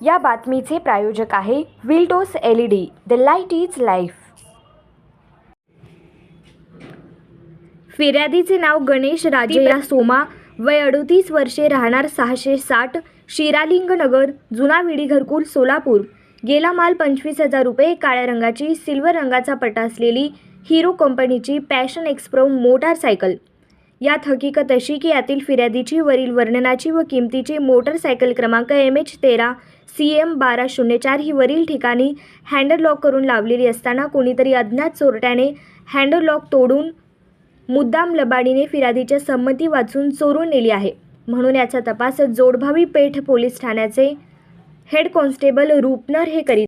या बातमीचे प्रायोजक आहे विल्डोस L E D the light is life फिर्यादीचे नाव गणेश राजे या सोमा वय अडतीस वर्षे राहणार सहाशे साठ शिरालिंग नगर जुना विडी घरकुल सोलापूर. गेला माल पंचवीस हजार रुपये काळ्या रंगाची सिल्वर रंगाचा पटा असलेली हिरो कंपनीची पॅशन एक्सप्रो मोटारसायकल. यात हकीकत अशी की यातील फिर्यादीची वरील वर्णनाची व किमतीची मोटरसायकल क्रमांक एम एच तेरा सी एम बारा शून्य चार ही वरील ठिकाणी हँडल लॉक करून लावलेली असताना कोणीतरी अज्ञात चोरट्याने हँडल लॉक तोडून मुद्दाम लबाडीने फिर्यादीच्या संमती वाचून चोरून नेली आहे. म्हणून याचा तपास जोडभावी पेठ पोलीस ठाण्याचे हेड कॉन्स्टेबल रूपनर हे करीत